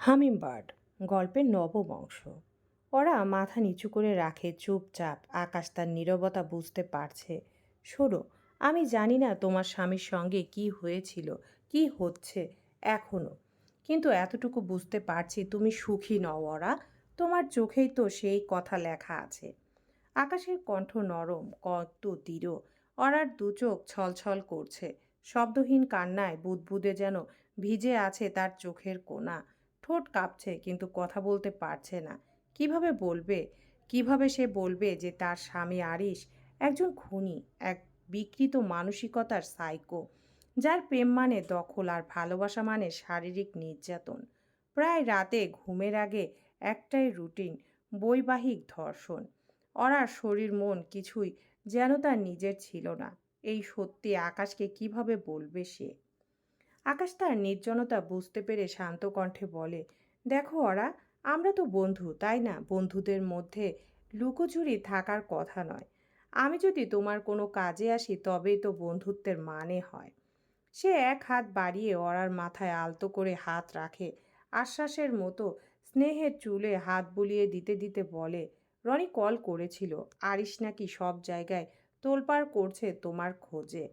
Hummingbird গল্পের নবম অংশ। ওরা মাথা নিচু করে রাখে, চুপচাপ আকাশ তার নীরবতা বুঝতে পারছে। শোনো, আমি জানি না তোমার স্বামীর সঙ্গে কি হয়েছিল, কি হচ্ছে এখনও কিন্তু এতটুকু বুঝতে পারছি তুমি সুখী নও ওরা। তোমার চোখেই তো সেই কথা লেখা আছে আকাশের কণ্ঠ নরম, কত দৃঢ়। অরার দু চোখ ছলছল করছে। শব্দহীন কান্নায় বুদবুদে যেন ভিজে আছে তার চোখের কোনা ঠোঁট কাঁপছে, কিন্তু কথা বলতে পারছে না। কীভাবে বলবে? কীভাবে সে বলবে যে তার স্বামী আরিশ একজন খুনি, এক বিকৃত মানসিকতার সাইকো যার প্রেম মানে দখল আর ভালোবাসা মানে শারীরিক নির্যাতন? প্রায় রাতে ঘুমের আগে একটাই রুটিন, বৈবাহিক ধর্ষণ। অরার শরীর মন কিছুই যেন তার নিজের ছিল না। এই সত্যি আকাশকে কীভাবে বলবে সে? আকাশ তার নির্জনতা বুঝতে পেরে শান্ত কণ্ঠে বলে, দেখো ওরা আমরা তো বন্ধু, তাই না? বন্ধুদের মধ্যে লুকোচুরি থাকার কথা নয়। আমি যদি তোমার কোনো কাজে আসি, তবেই তো বন্ধুত্বের মানে হয়। সে এক হাত বাড়িয়ে অরার মাথায় আলতো করে হাত রাখে। আশ্বাসের মতো স্নেহের চুলে হাত বুলিয়ে দিতে দিতে বলে, রনি কল করেছিল আরিস নাকি সব জায়গায় তোলপাড় করছে তোমার খোঁজে?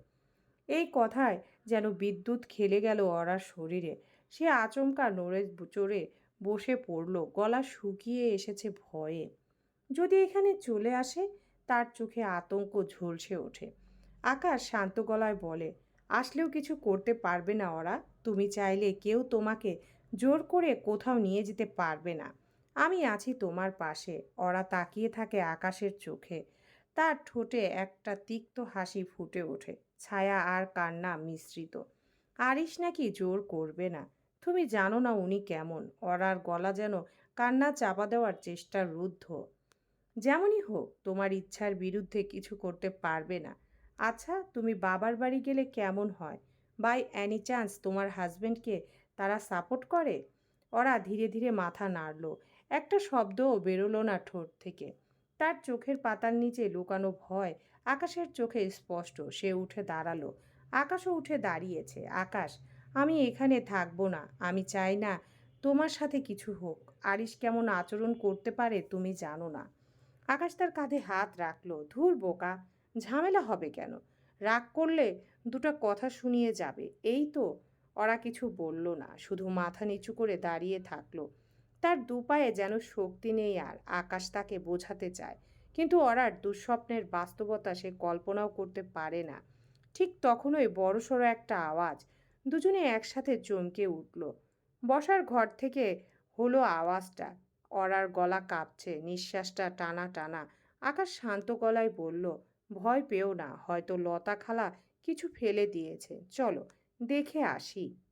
এই কথায় যেন বিদ্যুৎ খেলে গেল অরার শরীরে। সে আচমকা নড়ে চড়ে বসে পড়ল, গলা শুকিয়ে এসেছে ভয়ে। যদি এখানে চলে আসে, তার চোখে আতঙ্ক ঝলসে ওঠে। আকাশ শান্ত গলায় বলে, আসলেও কিছু করতে পারবে না ওরা তুমি চাইলে কেউ তোমাকে জোর করে কোথাও নিয়ে যেতে পারবে না। আমি আছি তোমার পাশে। ওরা তাকিয়ে থাকে আকাশের চোখে। তার ঠোঁটে একটা তিক্ত হাসি ফুটে ওঠে। ছায়া আর কান্না মিশ্রিত। আরিস নাকি জোর করবে না। তুমি জানো না উনি কেমন। অরার গলা যেন কান্না চাপা দেওয়ার চেষ্টা রুদ্ধ। যেমনই হোক, তোমার ইচ্ছার বিরুদ্ধে কিছু করতে পারবে না। আচ্ছা তুমি বাবার বাড়ি গেলে কেমন হয়? বাই অ্যানি চান্স তোমার হাজব্যান্ডকে তারা সাপোর্ট করে? ওরা ধীরে ধীরে মাথা নাড়ল। একটা শব্দও বেরোলো না ঠোঁট থেকে। তার চোখের পাতার নিচে লুকানো ভয় আকাশের চোখে স্পষ্ট। সে উঠে দাঁড়াল। আকাশও উঠে দাঁড়িয়েছে। আকাশ, আমি এখানে থাকব না। আমি চাই না তোমার সাথে কিছু হোক। আরিস কেমন আচরণ করতে পারে তুমি জানো না। আকাশ তার কাঁধে হাত রাখল। ধুর বোকা, ঝামেলা হবে কেন? রাগ করলে দুটো কথা শুনিয়ে যাবে। এই তো, ওরা কিছু বলল না। শুধু মাথা নিচু করে দাঁড়িয়ে থাকল। তার দুপায়ে যেন শক্তি নেই আর আকাশ তাকে বোঝাতে চায়। কিন্তু ওরার দুঃস্বপ্নের বাস্তবতা সে কল্পনাও করতে পারে না। ঠিক তখনই বড়সড় একটা আওয়াজ দুজনে একসাথে চমকে উঠল। বসার ঘর থেকে হলো আওয়াজটা। অরার গলা কাঁপছে, নিঃশ্বাসটা টানা টানা। আকাশ শান্ত গলায় বলল, ভয় পেও না, হয়তো লতা খালা কিছু ফেলে দিয়েছে। চলো, দেখে আসি।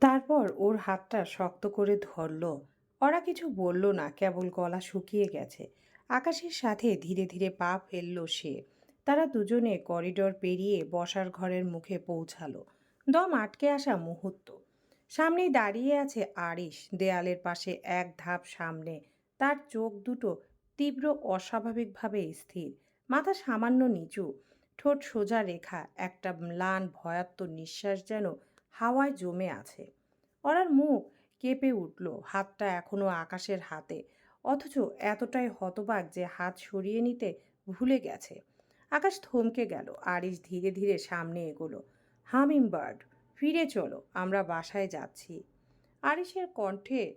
তারপর ওর হাতটা শক্ত করে ধরল। ওরা কিছু বলল না, কেবল গলা শুকিয়ে গেছে। আকাশের সাথে ধীরে ধীরে পা ফেলল সে। তারা দুজনে করিডর পেরিয়ে বসার ঘরের মুখে পৌঁছালো। দম আটকে আসা মুহূর্ত। সামনেই দাঁড়িয়ে আছে আরিশ, দেয়ালের পাশে এক ধাপ সামনে। তার চোখ দুটো তীব্র অস্বাভাবিকভাবে স্থির। মাথা সামান্য নিচু। ঠোঁট সোজা রেখা, একটা ম্লান ভয়াত্ম নিঃশ্বাস যেন হাওয়ায় জমে আছে। ওরার মুখ কেঁপে উঠল হাতটা এখনও আকাশের হাতে। অথচ এতটাই হতবাক যে হাত সরিয়ে নিতে ভুলে গেছে। আকাশ থমকে গেল, আরিশ ধীরে ধীরে সামনে এগোলো। হামিং বার্ড ফিরে চলো, আমরা বাসায় যাচ্ছি। আরিশের কণ্ঠে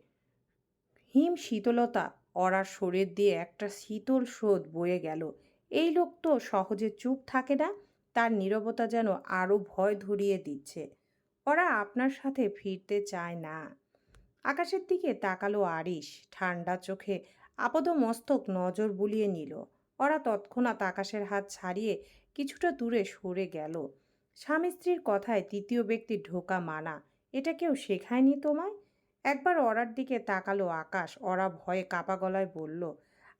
হিম শীতলতা অরার শরীর দিয়ে একটা শীতল স্রোত বয়ে গেল। এই লোক তো সহজে চুপ থাকে না, তার নীরবতা যেন আরও ভয় ধরিয়ে দিচ্ছে। ওরা আপনার সাথে ফিরতে চায় না। আকাশের দিকে তাকালো আরিশ। ঠান্ডা চোখে আপদ মস্তক নজর বুলিয়ে নিল। ওরা তৎক্ষণাৎ আকাশের হাত ছাড়িয়ে কিছুটা দূরে সরে গেল। স্বামী স্ত্রীর কথায় তৃতীয় ব্যক্তি ঢোকা মানা। এটা কেউ শেখায়নি তোমায়? একবার অরার দিকে তাকালো আকাশ। ওরা ভয়ে কাপা গলায় বলল,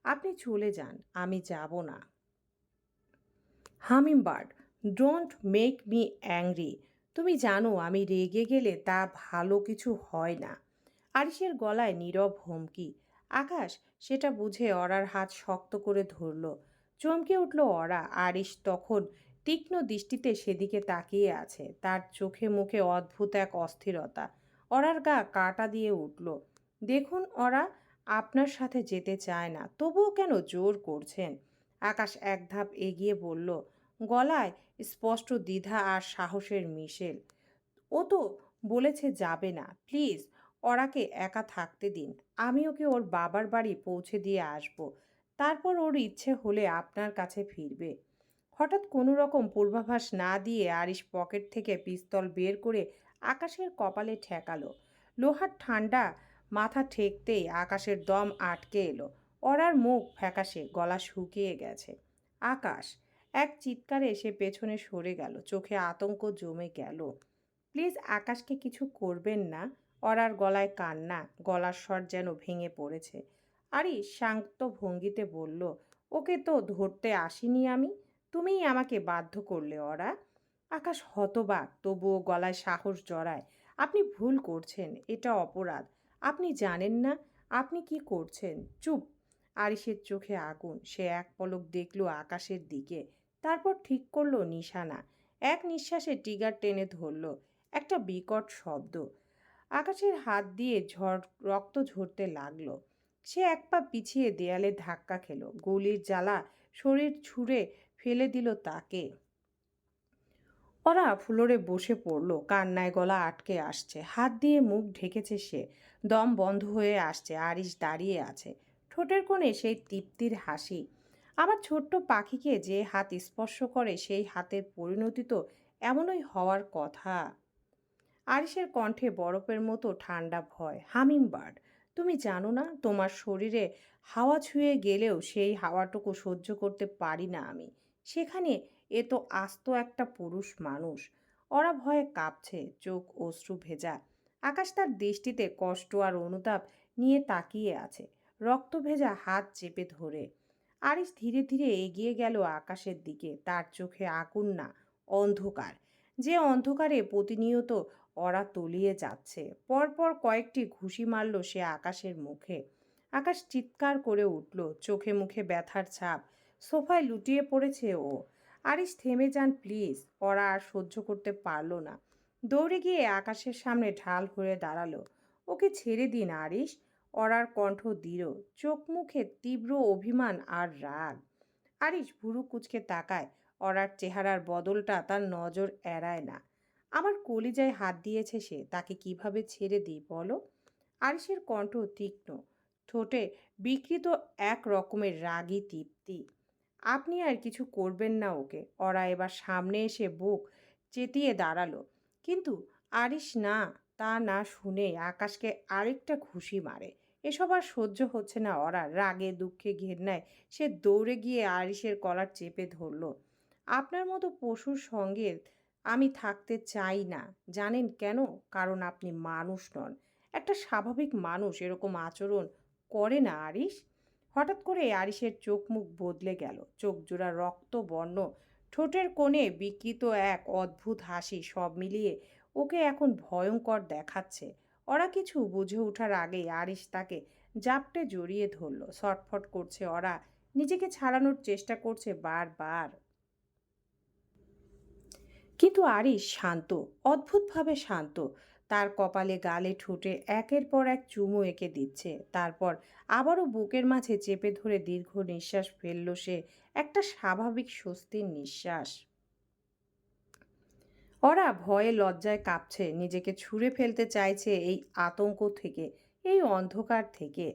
আপনি চলে যান, আমি যাব না। Humming bird don't make me angry. তুমি জানো আমি রেগে গেলে তা ভালো কিছু হয় না। আরিসের গলায় নীরব হুমকি। আকাশ সেটা বুঝে অরার হাত শক্ত করে ধরল। চমকে উঠল অরা। আরিস তখন তীক্ষ্ণ দৃষ্টিতে সেদিকে তাকিয়ে আছে। তার চোখে মুখে অদ্ভুত এক অস্থিরতা। ওরার গা কাটা দিয়ে উঠল। দেখুন ওরা আপনার সাথে যেতে চায় না। তবুও কেন জোর করছেন? আকাশ এক ধাপ এগিয়ে বলল গলায় স্পষ্ট দ্বিধা আর সাহসের মিশেল। ও তো বলেছে যাবে না, প্লিজ ওরাকে একা থাকতে দিন। আমি ওকে ওর বাবার বাড়ি পৌঁছে দিয়ে আসব। তারপর ওর ইচ্ছে হলে আপনার কাছে ফিরবে। হঠাৎ কোনো রকম পূর্বাভাস না দিয়ে আরিশ পকেট থেকে পিস্তল বের করে আকাশের কপালে ঠেকালো। লোহার ঠান্ডা মাথা ঠেকতেই আকাশের দম আটকে এলো। ওরার মুখ ফ্যাকাশে, গলা শুকিয়ে গেছে। আকাশ এক চিৎকারে সে পেছনে সরে গেল। চোখে আতঙ্ক জমে গেল। প্লিজ আকাশকে কিছু করবেন না। অরার গলায় কান্না গলার স্বর যেন ভেঙে পড়েছে। আরে শান্ত ভঙ্গিতে বলল, ওকে তো ধরতে আসিনি আমি। তুমিই আমাকে বাধ্য করলে ওরা। আকাশ হতবাক, তবুও গলায় সাহস জড়ায়। আপনি ভুল করছেন, এটা অপরাধ। আপনি জানেন না, আপনি কি করছেন। চুপ। আরিসের চোখে আগুন। সে এক পলক দেখল আকাশের দিকে। তারপর ঠিক করল নিশানা। এক নিঃশ্বাসে টিগার টেনে ধরল। একটা বিকট শব্দ। আকাশের হাত দিয়ে ঝড়, রক্ত ঝরতে লাগল। সে এক পা পিছিয়ে দেয়ালে ধাক্কা খেলো। গুলির জ্বালা শরীর ছুঁড়ে ফেলে দিল তাকে। ওরা ফ্লোরে বসে পড়ল। কান্নায় গলা আটকে আসছে। হাত দিয়ে মুখ ঢেকেছে সে। দম বন্ধ হয়ে আসছে। আরিশ দাঁড়িয়ে আছে। ঠোঁটের কোণে সেই তৃপ্তির হাসি। আমার ছোট্ট পাখিকে যে হাত স্পর্শ করে, সেই হাতের পরিণতি তো এমনই হওয়ার কথা। আরিসের কণ্ঠে বরফের মতো ঠান্ডা ভয়। হামিং বার্ড, তুমি জানো না, তোমার শরীরে হাওয়া ছুঁয়ে গেলেও সেই হাওয়াটুকু সহ্য করতে পারি না আমি। সেখানে এ তো আস্ত একটা পুরুষ মানুষ। ওরা ভয়ে কাঁপছে, চোখ অশ্রু ভেজা। আকাশ তার দৃষ্টিতে কষ্ট আর অনুতাপ নিয়ে তাকিয়ে আছে। রক্ত ভেজা হাত চেপে ধরে। আরিস ধীরে ধীরে এগিয়ে গেল আকাশের দিকে। তার চোখে আগুন না, অন্ধকার। যে অন্ধকারে প্রতিনিয়ত ওরা তলিয়ে যাচ্ছে। পরপর কয়েকটি ঘুষি মারল সে আকাশের মুখে। আকাশ চিৎকার করে উঠল, চোখে মুখে ব্যথার ছাপ। সোফায় লুটিয়ে পড়েছে ও। আরিস থেমে যান, প্লিজ। ওরা আর সহ্য করতে পারল না। দৌড়ে গিয়ে আকাশের সামনে ঢাল হয়ে দাঁড়াল। ওকে ছেড়ে দিন আরিস অরার কণ্ঠ দৃঢ় চোখ মুখে তীব্র অভিমান আর রাগ। আরিস ভুরু কুচকে তাকায়, অরার চেহারার বদলটা তার নজর এড়ায় না। আমার কলিজায় হাত দিয়েছে সে, তাকে কীভাবে ছেড়ে দিই বলো? আরিসের কণ্ঠ তীক্ষ্ণ, ঠোঁটে বিকৃত এক রকমের রাগী তৃপ্তি। আপনি আর কিছু করবেন না ওকে। অরা এবার সামনে এসে বুক চেতিয়ে দাঁড়াল। কিন্তু আরিস না, তা না শুনে আকাশকে আরেকটা ঘুষি মারে। এসব আর সহ্য হচ্ছে না ওরা। রাগে, দুঃখে ঘেন্নায় সে দৌড়ে গিয়ে আরিসের কলার চেপে ধরল। আপনার মতো পশুর সঙ্গে আমি থাকতে চাই না। জানেন কেন? কারণ আপনি মানুষ নন। একটা স্বাভাবিক মানুষ এরকম আচরণ করে না আরিস হঠাৎ করে আরিসের চোখ মুখ বদলে গেল। চোখ জোড়া রক্ত বর্ণ। ঠোঁটের কোণে বিকৃত এক অদ্ভুত হাসি সব মিলিয়ে ওকে এখন ভয়ঙ্কর দেখাচ্ছে। ওরা কিছু বুঝে ওঠার আগেই আরিস তাকে জাপটে জড়িয়ে ধরল। ছটফট করছে ওরা। নিজেকে ছাড়ানোর চেষ্টা করছে বারবার। কিন্তু আরিস শান্ত, অদ্ভুতভাবে শান্ত। তার কপালে গালে ঠোঁটে একের পর এক চুমু এঁকে দিচ্ছে। তারপর আবারও বুকের মাঝে চেপে ধরে দীর্ঘ নিঃশ্বাস ফেলল সে। একটা স্বাভাবিক স্বস্তির নিঃশ্বাস। ওরা ভয়ে লজ্জায় কাঁপছে, নিজেকে ছুঁড়ে ফেলতে চাইছে এই আতঙ্ক থেকে, এই অন্ধকার থেকে।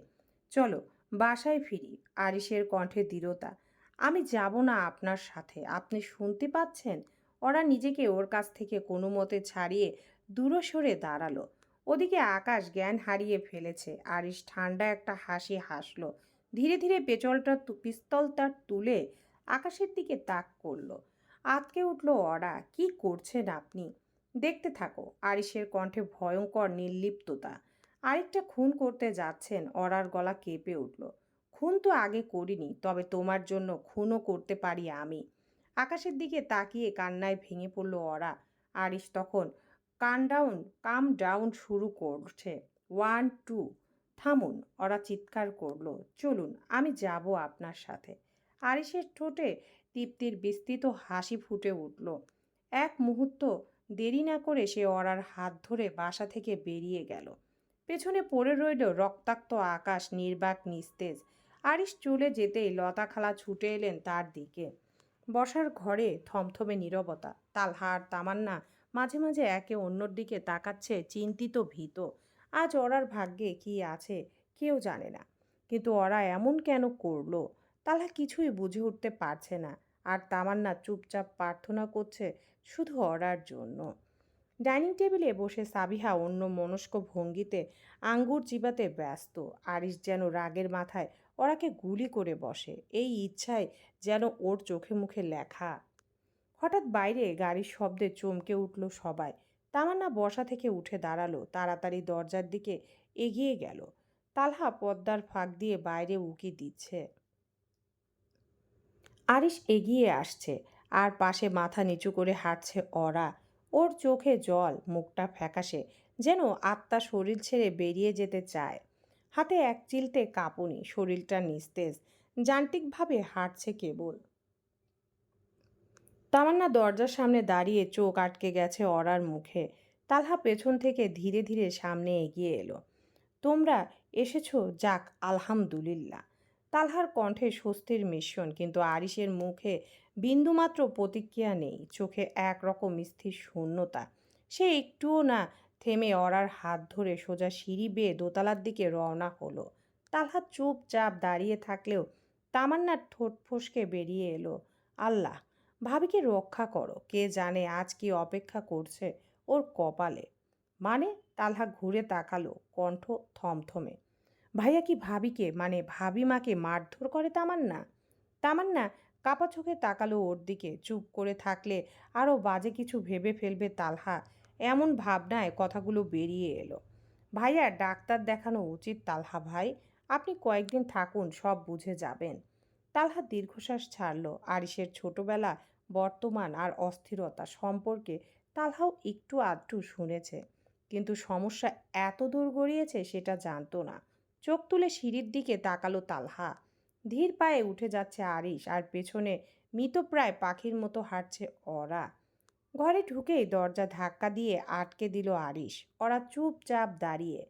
চলো, বাসায় ফিরি আরিসের কণ্ঠে দৃঢ়তা। আমি যাব না আপনার সাথে, আপনি শুনতে পাচ্ছেন? ওরা নিজেকে ওর কাছ থেকে কোনো মতে ছাড়িয়ে দূরে সরে দাঁড়াল। ওদিকে আকাশ জ্ঞান হারিয়ে ফেলেছে আরিস ঠান্ডা একটা হাসি হাসলো। ধীরে ধীরে পেচলটা পিস্তলটা তুলে আকাশের দিকে তাক করল। আতকে উঠল অরা, কি করছেন আপনি? দেখতে থাকো। আরিসের কণ্ঠে ভয়ঙ্কর নির্লিপ্ততা। আরেকটা খুন করতে যাচ্ছেন অরার গলা কেঁপে উঠল। খুন তো আগে করিনি, তবে তোমার জন্য খুনও করতে পারি আমি। আকাশের দিকে তাকিয়ে কান্নায় ভেঙে পড়ল অরা। আরিস তখন কান ডাউন কাম ডাউন শুরু করছে। ওয়ান টু থামুন। ওরা চিৎকার করল। চলুন, আমি যাব আপনার সাথে। আরিসের ঠোঁটে তৃপ্তির বিস্তৃত হাসি ফুটে উঠল। এক মুহূর্ত দেরি না করে সে অরার হাত ধরে বাসা থেকে বেরিয়ে গেল। পেছনে পড়ে রইল রক্তাক্ত আকাশ, নির্বাক নিস্তেজ। আরিস চলে যেতেই লতা খালা ছুটে এলেন তার দিকে। বসার ঘরে থমথমে নীরবতা তালহার তামান্না মাঝে মাঝে একে অন্যর দিকে তাকাচ্ছে চিন্তিত ভীত। আজ ওরার ভাগ্যে কি আছে কেউ জানে না। কিন্তু ওরা এমন কেন করল? তালহা কিছুই বুঝে উঠতে পারছে না। আর তামান্না চুপচাপ প্রার্থনা করছে শুধু অরার জন্য। ডাইনিং টেবিলে বসে সাবিহা অন্য মনস্ক ভঙ্গিতে আঙ্গুর চিবাতে ব্যস্ত। আরিস যেন রাগের মাথায় ওরাকে গুলি করে বসে। এই ইচ্ছায় যেন ওর চোখে মুখে লেখা। হঠাৎ বাইরে গাড়ির শব্দে চমকে উঠল সবাই। তামান্না বসা থেকে উঠে দাঁড়াল, তাড়াতাড়ি দরজার দিকে এগিয়ে গেল। তালহা পদ্মার ফাঁক দিয়ে বাইরে উকি দিচ্ছে। আরিস এগিয়ে আসছে। আর পাশে মাথা নিচু করে হাঁটছে অরা। ওর চোখে জল, মুখটা ফ্যাকাশে, যেন আত্মা শরীর ছেড়ে বেরিয়ে যেতে চায়। হাতে এক চিলতে কাঁপুনি, শরীরটা নিস্তেজ। যান্ত্রিকভাবে হাঁটছে কেবল। তামান্না দরজার সামনে দাঁড়িয়ে চোখ আটকে গেছে অরার মুখে। তালহা পেছন থেকে ধীরে ধীরে সামনে এগিয়ে এলো। তোমরা এসেছ? যাক, আলহামদুলিল্লাহ। তালহার কণ্ঠে স্বস্তির মিশ্রণ, কিন্তু আরিসের মুখে বিন্দুমাত্র প্রতিক্রিয়া নেই। চোখে একরকম স্থির শূন্যতা। সে একটুও না থেমে অরার হাত ধরে সোজা সিঁড়ি বেয়ে দোতলার দিকে রওনা হলো। তালহা চুপচাপ দাঁড়িয়ে থাকলেও তামান্নার ঠোঁট ফসকে বেরিয়ে এলো। আল্লাহ, ভাবিকে রক্ষা করো। কে জানে আজ কি অপেক্ষা করছে ওর কপালে। মানে তালহা ঘুরে তাকালো কণ্ঠ থমথমে। ভাইয়া কি ভাবিকে মানে ভাবি মাকে মারধর করে তামান্না? তামান্না কাপা চোখে তাকালো ওর দিকে, চুপ করে থাকলে আরও বাজে কিছু ভেবে ফেলবে তালহা, এমন ভাবনায় কথাগুলো বেরিয়ে এলো। ভাইয়া ডাক্তার দেখানো উচিত তালহা ভাই, আপনি কয়েকদিন থাকুন, সব বুঝে যাবেন। তালহা দীর্ঘশ্বাস ছাড়ল, আরিসের ছোটবেলা বর্তমান আর অস্থিরতা সম্পর্কে তালহাও একটু আধটু শুনেছে, কিন্তু সমস্যা এত দূর গড়িয়েছে সেটা জানতো না। চোখ তুলে সিঁড়ির দিকে তাকালো তালহা। ধীর পায়ে উঠে যাচ্ছে আরিস আর পেছনে মৃতপ্রায় পাখির মতো হাঁটছে অরা ঘরে ঢুকেই দরজা ধাক্কা দিয়ে আটকে দিল আরিস ওরা চুপচাপ দাঁড়িয়ে।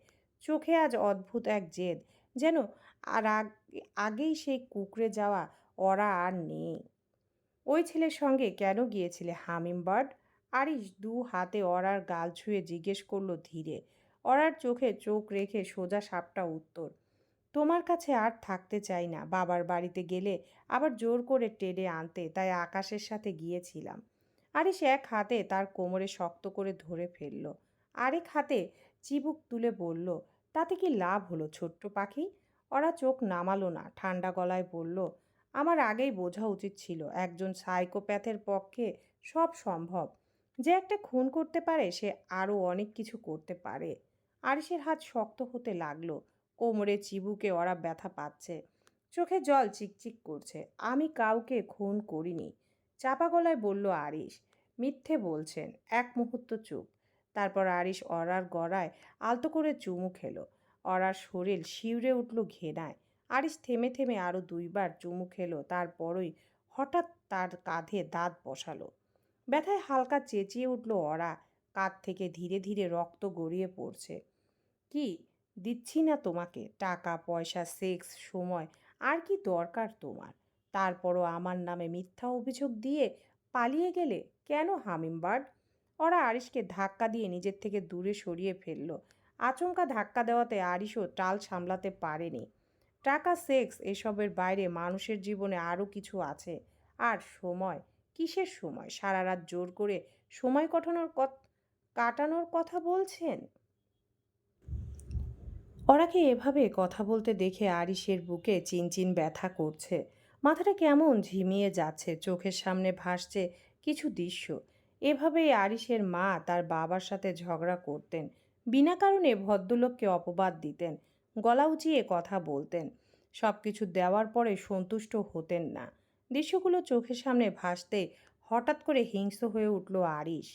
চোখে আজ অদ্ভুত এক জেদ, যেন আর আগেই সেই কুকড়ে যাওয়া ওরা আর নেই। ওই ছেলের সঙ্গে কেন গিয়েছিলে হামিম বার্ড আরিস দু হাতে অরার গাল ছুঁয়ে জিজ্ঞেস করল ধীরে। অরার চোখে চোখ রেখে সোজা সাপটা উত্তর, তোমার কাছে আর থাকতে চাই না, বাবার বাড়িতে গেলে আবার জোর করে টেনে আনতে, তাই আকাশের সাথে গিয়েছিলাম। আরিস এক হাতে তার কোমরে শক্ত করে ধরে ফেলল। আরেক হাতে চিবুক তুলে বলল, তাতে কি লাভ হলো ছোট্ট পাখি? ওরা চোখ নামালো না, ঠান্ডা গলায় বলল, আমার আগেই বোঝা উচিত ছিল একজন সাইকোপ্যাথের পক্ষে সব সম্ভব। যে একটা খুন করতে পারে সে আরও অনেক কিছু করতে পারে। আরিসের হাত শক্ত হতে লাগল। কোমরে চিবুকে ওরা ব্যথা পাচ্ছে। চোখে জল চিকচিক করছে। আমি কাউকে খুন করিনি। চাপা গলায় বলল আরিস মিথ্যে বলছেন, এক মুহূর্ত চুপ। তারপর আরিস অরার গড়ায় আলতো করে চুমু খেলো। অরার শরীর শিউরে উঠল ঘেনায়। আরিস থেমে থেমে আরও দুইবার চুমু খেলো, তারপরই হঠাৎ তার কাঁধে দাঁত বসালো। ব্যথায় হালকা চেঁচিয়ে উঠল অরা। কাঁধ থেকে ধীরে ধীরে রক্ত গড়িয়ে পড়ছে। কি? দিচ্ছি না তোমাকে। টাকা, পয়সা সেক্স সময়, আর কি দরকার তোমার? তারপরও আমার নামে মিথ্যা অভিযোগ দিয়ে পালিয়ে গেলে কেন হামিমবার্ড? ওরা আরিশকে ধাক্কা দিয়ে নিজের থেকে দূরে সরিয়ে ফেলল। আচমকা ধাক্কা দেওয়াতে আরিশও টাল সামলাতে পারেনি। টাকা সেক্স এসবের বাইরে মানুষের জীবনে আরও কিছু আছে। আর সময়? কিসের সময়? সারা রাত জোর করে সময় কাটানোর কাটানোর কথা বলছেন? ওরাকে এভাবে কথা বলতে দেখে আরিসের বুকে চিনচিন ব্যথা করছে? মাথাটা কেমন ঝিমিয়ে যাচ্ছে? চোখের সামনে ভাসছে কিছু দৃশ্য। এভাবেই আরিসের মা তার বাবার সাথে ঝগড়া করতেন। বিনা কারণে ভদ্রলোককে অপবাদ দিতেন, গলা উঁচিয়ে কথা বলতেন। সব কিছু দেওয়ার পরে সন্তুষ্ট হতেন না। দৃশ্যগুলো চোখের সামনে ভাসতে হঠাৎ করে হিংস্র হয়ে উঠল আরিস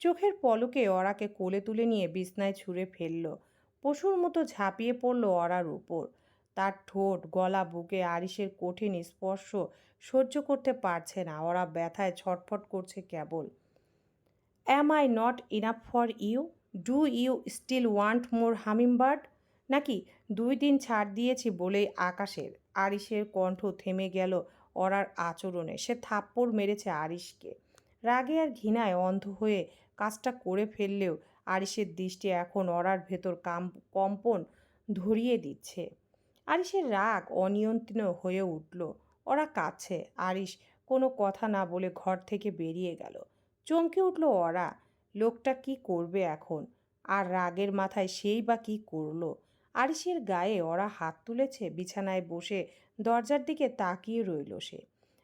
চোখের পলকে অরাকে কোলে তুলে নিয়ে বিছনায় ছুঁড়ে ফেলল। পশুর মতো ঝাঁপিয়ে পড়ল অরার উপর। তার ঠোঁট, গলা, বুকে আরিসের কঠিন স্পর্শ সহ্য করতে পারছে না। ওরা ব্যথায় ছটফট করছে কেবল। Am I not enough for you do you still want more hummingbird নাকি দুই দিন ছাড় দিয়েছি বলেই আকাশের আরিসের কণ্ঠ থেমে গেল অরার আচরণে। সে থাপ্পড় মেরেছে আরিসকে। রাগে আর ঘৃণায় অন্ধ হয়ে কাজটা করে ফেললেও আরিসের দৃষ্টি এখন অরার ভেতর কাম, কম্পন ধরিয়ে দিচ্ছে। আরিসের রাগ অনিয়ন্ত্রণ হয়ে উঠল। ওরা কাছে। আরিস কোনো কথা না বলে ঘর থেকে বেরিয়ে গেল। চমকে উঠল ওরা লোকটা কি করবে এখন? আর রাগের মাথায় সেই বা কি করল? আরিসের গায়ে ওরা হাত তুলেছে, বিছানায় বসে দরজার দিকে তাকিয়ে রইল সে।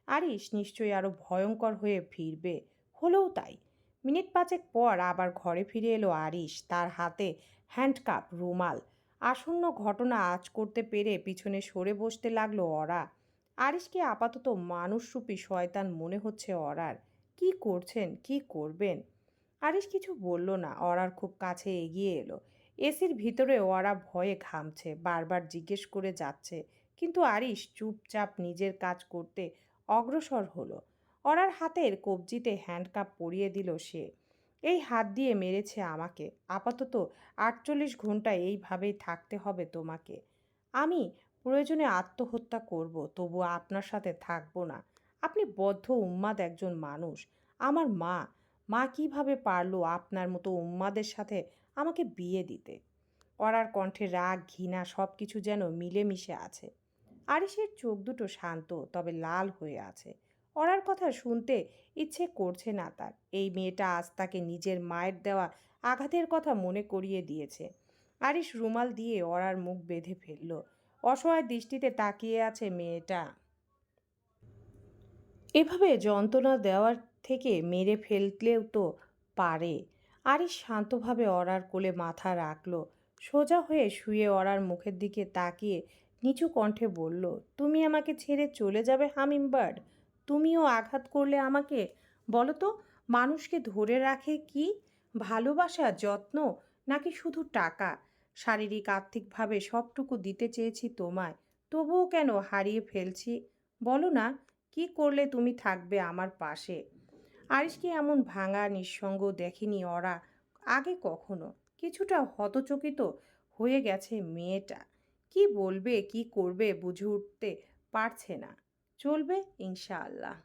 আরিস নিশ্চয়ই আরও ভয়ঙ্কর হয়ে ফিরবে। হলেও তাই। মিনিট পাঁচেক পর আবার ঘরে ফিরে এলো আরিস তার হাতে হ্যান্ডকাপ, রুমাল। আসন্ন ঘটনা আজ করতে পেরে পিছনে সরে বসতে লাগল অরা। আরিসকে আপাতত মানুষরূপী শয়তান মনে হচ্ছে অরার। কি করছেন, কি করবেন? আরিস কিছু বলল না, অরার খুব কাছে এগিয়ে এলো। এসির ভিতরে ওরা ভয়ে ঘামছে, বারবার জিজ্ঞেস করে যাচ্ছে। কিন্তু আরিস চুপচাপ নিজের কাজ করতে অগ্রসর হলো। অরার হাতের কবজিতে হ্যান্ডকাপ পরিয়ে দিল সে। এই হাত দিয়ে মেরেছে আমাকে। আপাতত আটচল্লিশ ঘণ্টা এইভাবেই থাকতে হবে তোমাকে। আমি প্রয়োজনে আত্মহত্যা করব, তবু আপনার সাথে থাকব না। আপনি বদ্ধ উম্মাদ একজন মানুষ। আমার মা মা কীভাবে পারল আপনার মতো উম্মাদের সাথে আমাকে বিয়ে দিতে? অরার কণ্ঠে রাগ, ঘৃণা সব কিছু যেন মিলেমিশে আছে। আরিসের চোখ দুটো শান্ত, তবে লাল হয়ে আছে। অরার কথা শুনতে ইচ্ছে করছে না তার। এই মেয়েটা আজ তাকে নিজের মায়ের দেওয়া আঘাতের কথা মনে করিয়ে দিয়েছে। আরিশ রুমাল দিয়ে অরার মুখ বেঁধে ফেলল। অসহায় দৃষ্টিতে তাকিয়ে আছে মেয়েটা। এভাবে যন্ত্রণা দেওয়ার থেকে মেরে ফেললেও তো পারে। আরিস শান্তভাবে অরার কোলে মাথা রাখল। সোজা হয়ে শুয়ে অরার মুখের দিকে তাকিয়ে নিচু কণ্ঠে বলল, তুমি আমাকে ছেড়ে চলে যাবে, হামিমবার্ড? তুমিও আঘাত করলে আমাকে? বলো তো, মানুষকে ধরে রাখে কি? ভালোবাসা, যত্ন, নাকি শুধু টাকা? শারীরিক, আর্থিকভাবে সবটুকু দিতে চেয়েছি তোমায়। তবুও কেন হারিয়ে ফেলছি? বলো না, কি করলে তুমি থাকবে আমার পাশে? আরিসকে এমন ভাঙা, নিঃসঙ্গ দেখেনি ওরা? আগে কখনো? কিছুটা হতচকিত হয়ে গেছে মেয়েটা। কি বলবে, কি করবে বুঝে উঠতে পারছে না। চলবে ইনশাআল্লাহ।